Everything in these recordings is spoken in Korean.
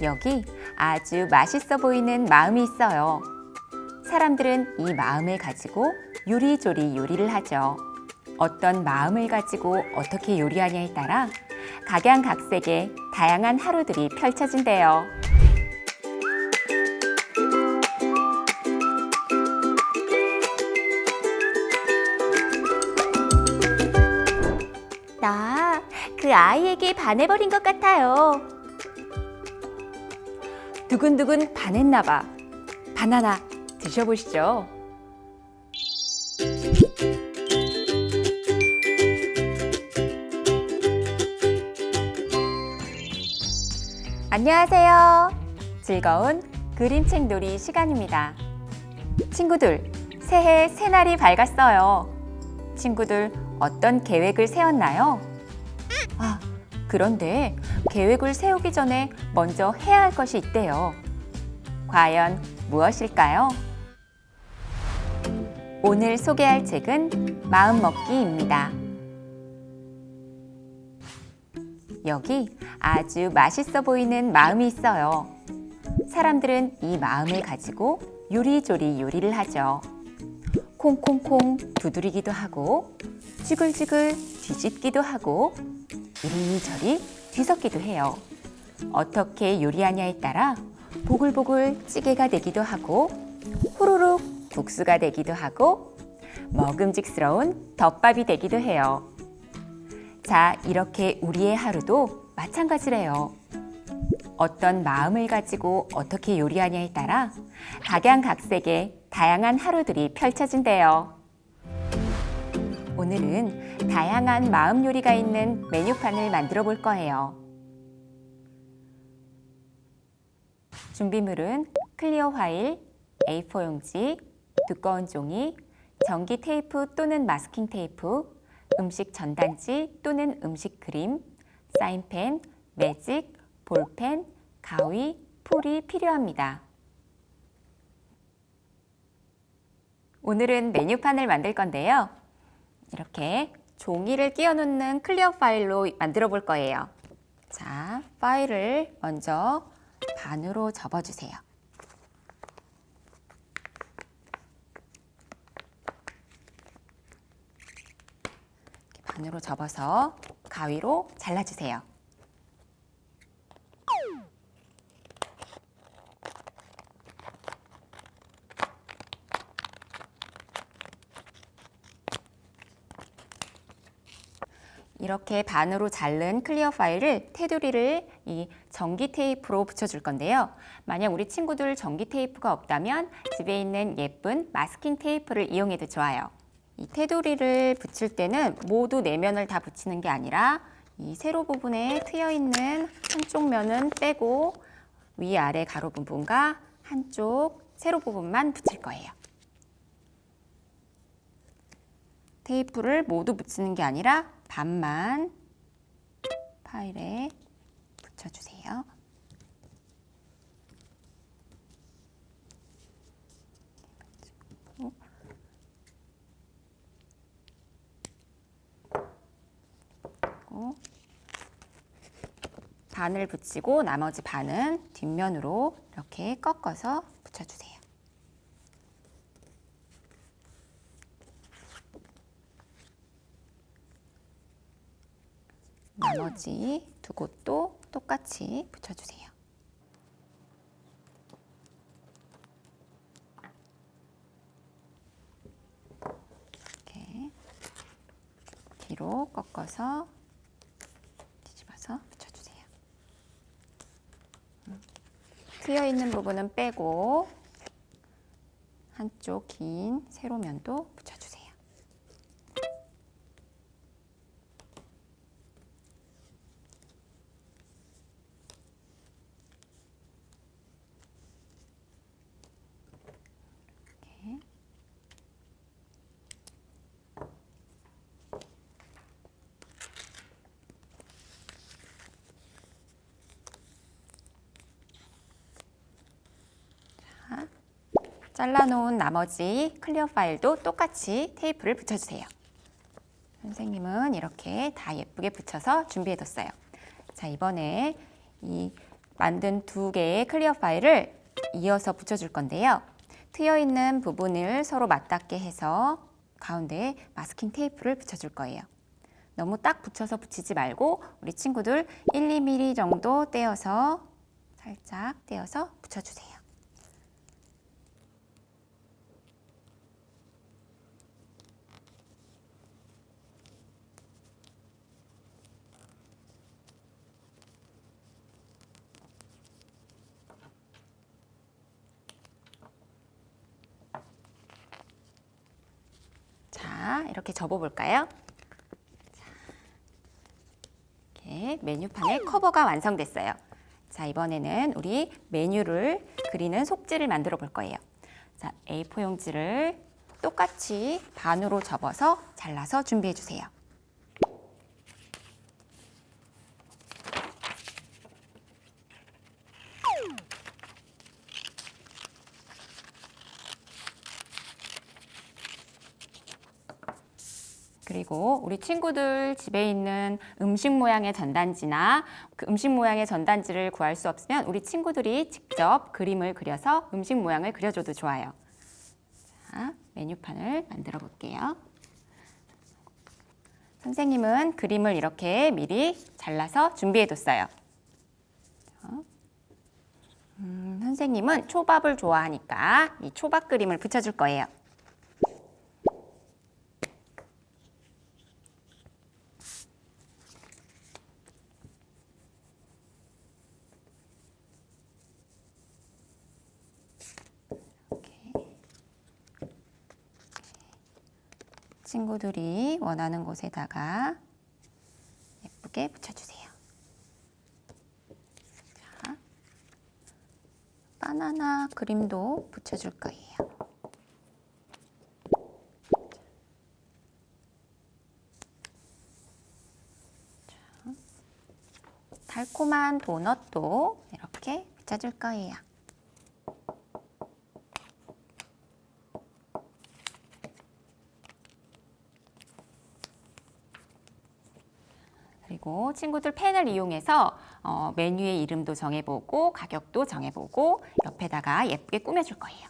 여기 아주 맛있어 보이는 마음이 있어요. 사람들은 이 마음을 가지고 요리조리 요리를 하죠. 어떤 마음을 가지고 어떻게 요리하냐에 따라 각양각색의 다양한 하루들이 펼쳐진대요. 그 아이에게 반해버린 것 같아요. 두근두근 반했나봐. 바나나 드셔보시죠. 안녕하세요. 즐거운 그림책 놀이 시간입니다. 친구들, 새해 새날이 밝았어요. 친구들, 어떤 계획을 세웠나요? 아, 그런데 계획을 세우기 전에 먼저 해야 할 것이 있대요. 과연 무엇일까요? 오늘 소개할 책은 마음먹기입니다. 여기 아주 맛있어 보이는 마음이 있어요. 사람들은 이 마음을 가지고 요리조리 요리를 하죠. 콩콩콩 두드리기도 하고, 지글지글 뒤집기도 하고, 이리저리 뒤섞기도 해요. 어떻게 요리하냐에 따라 보글보글 찌개가 되기도 하고, 후루룩 국수가 되기도 하고, 먹음직스러운 덮밥이 되기도 해요. 자, 이렇게 우리의 하루도 마찬가지래요. 어떤 마음을 가지고 어떻게 요리하냐에 따라 각양각색의 다양한 하루들이 펼쳐진대요. 오늘은 다양한 마음 요리가 있는 메뉴판을 만들어 볼 거예요. 준비물은 클리어 화일, A4 용지, 두꺼운 종이, 전기 테이프 또는 마스킹 테이프, 음식 전단지 또는 음식 그림, 사인펜, 매직, 볼펜, 가위, 풀이 필요합니다. 오늘은 메뉴판을 만들 건데요. 이렇게 종이를 끼워 놓는 클리어 파일로 만들어 볼 거예요. 자, 파일을 먼저 반으로 접어 주세요. 반으로 접어서 가위로 잘라주세요. 이렇게 반으로 자른 클리어 파일을 테두리를 이 전기 테이프로 붙여줄 건데요. 만약 우리 친구들 전기 테이프가 없다면 집에 있는 예쁜 마스킹 테이프를 이용해도 좋아요. 이 테두리를 붙일 때는 모두 내면을 다 붙이는 게 아니라 이 세로 부분에 트여 있는 한쪽 면은 빼고 위아래 가로 부분과 한쪽 세로 부분만 붙일 거예요. 테이프를 모두 붙이는 게 아니라 반만 파일에 붙여주세요. 그리고 반을 붙이고 나머지 반은 뒷면으로 이렇게 꺾어서 붙여주세요. 나머지 두 곳도 똑같이 붙여주세요. 이렇게 뒤로 꺾어서 뒤집어서 붙여주세요. 음. 트여 있는 부분은 빼고 한쪽 긴 세로면도 붙여주세요. 이렇게. 자, 잘라놓은 나머지 클리어 파일도 똑같이 테이프를 붙여주세요. 선생님은 이렇게 다 예쁘게 붙여서 준비해뒀어요. 자, 이번에 이 만든 두 개의 클리어 파일을 이어서 붙여줄 건데요. 트여 있는 부분을 서로 맞닿게 해서 가운데에 마스킹 테이프를 붙여줄 거예요. 너무 딱 붙여서 붙이지 말고 우리 친구들 1, 2mm 정도 떼어서 살짝 떼어서 붙여주세요. 자, 이렇게 접어볼까요? 자, 이렇게 메뉴판의 커버가 완성됐어요. 자, 이번에는 우리 메뉴를 그리는 속지를 만들어 볼 거예요. 자, A4 용지를 똑같이 반으로 접어서 잘라서 준비해 주세요. 그리고 우리 친구들 집에 있는 음식 모양의 전단지나 그 음식 모양의 전단지를 구할 수 없으면 우리 친구들이 직접 그림을 그려서 음식 모양을 그려줘도 좋아요. 자, 메뉴판을 만들어 볼게요. 선생님은 그림을 이렇게 미리 잘라서 준비해 뒀어요. 음, 선생님은 초밥을 좋아하니까 이 초밥 그림을 붙여줄 거예요. 친구들이 원하는 곳에다가 예쁘게 붙여주세요. 자, 바나나 그림도 붙여줄 거예요. 자, 달콤한 도넛도 이렇게 붙여줄 거예요. 그리고 친구들 펜을 이용해서 어, 메뉴의 이름도 정해보고 가격도 정해보고 옆에다가 예쁘게 꾸며줄 거예요.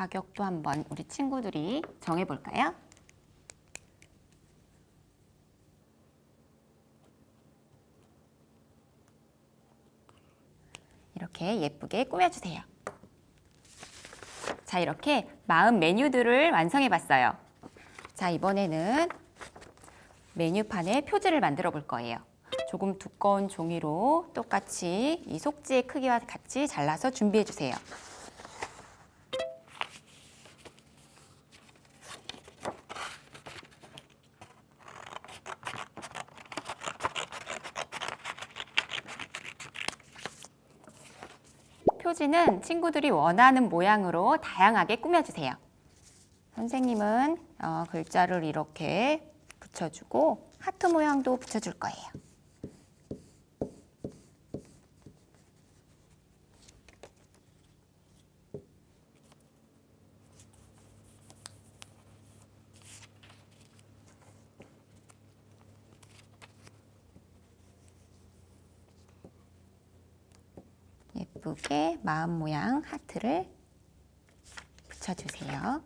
가격도 한번 우리 친구들이 정해볼까요? 이렇게 예쁘게 꾸며주세요. 자, 이렇게 마음 메뉴들을 완성해 봤어요. 자, 이번에는 메뉴판에 표지를 만들어 볼 거예요. 조금 두꺼운 종이로 똑같이 이 속지의 크기와 같이 잘라서 준비해 주세요. 표지는 친구들이 원하는 모양으로 다양하게 꾸며주세요. 선생님은 어, 글자를 이렇게 붙여주고 하트 모양도 붙여줄 거예요. 예쁘게 마음 모양 하트를 붙여주세요.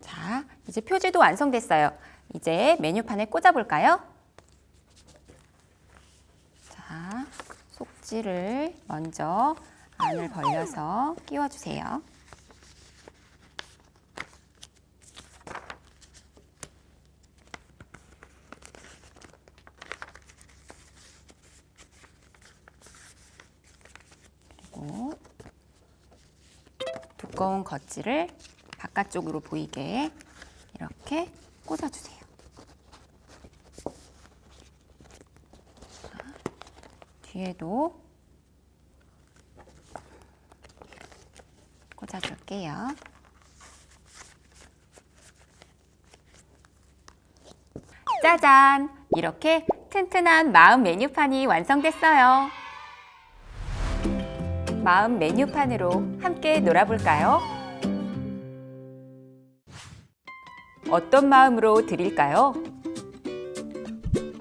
자, 이제 표지도 완성됐어요. 이제 메뉴판에 꽂아볼까요? 자, 속지를 먼저 안을 벌려서 끼워주세요. 그리고 두꺼운 겉지를 바깥쪽으로 보이게 이렇게 꽂아주세요. 자, 뒤에도 꽂아줄게요. 짜잔! 이렇게 튼튼한 마음 메뉴판이 완성됐어요. 마음 메뉴판으로 함께 놀아볼까요? 어떤 마음으로 드릴까요?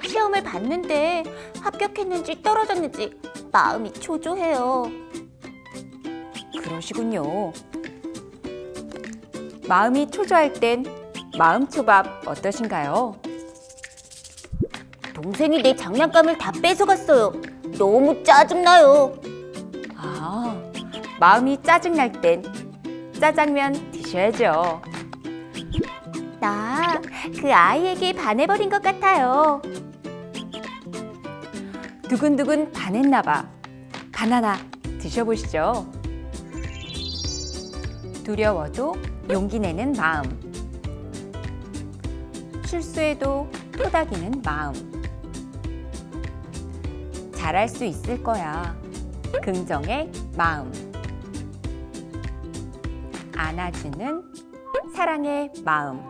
시험을 봤는데 합격했는지 떨어졌는지 마음이 초조해요. 그러시군요. 마음이 초조할 땐 마음 초밥 어떠신가요? 동생이 내 장난감을 다 뺏어갔어요. 너무 짜증나요. 아, 마음이 짜증날 땐 짜장면 드셔야죠. 나 그 아이에게 반해버린 것 같아요. 두근두근 반했나봐. 바나나 드셔보시죠. 두려워도 용기 내는 마음. 실수해도 토닥이는 마음. 잘할 수 있을 거야. 긍정의 마음. 안아주는 사랑의 마음.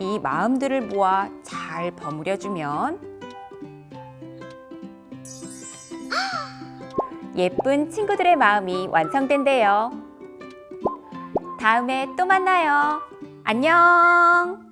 이 마음들을 모아 잘 버무려주면 예쁜 친구들의 마음이 완성된대요. 다음에 또 만나요. 안녕!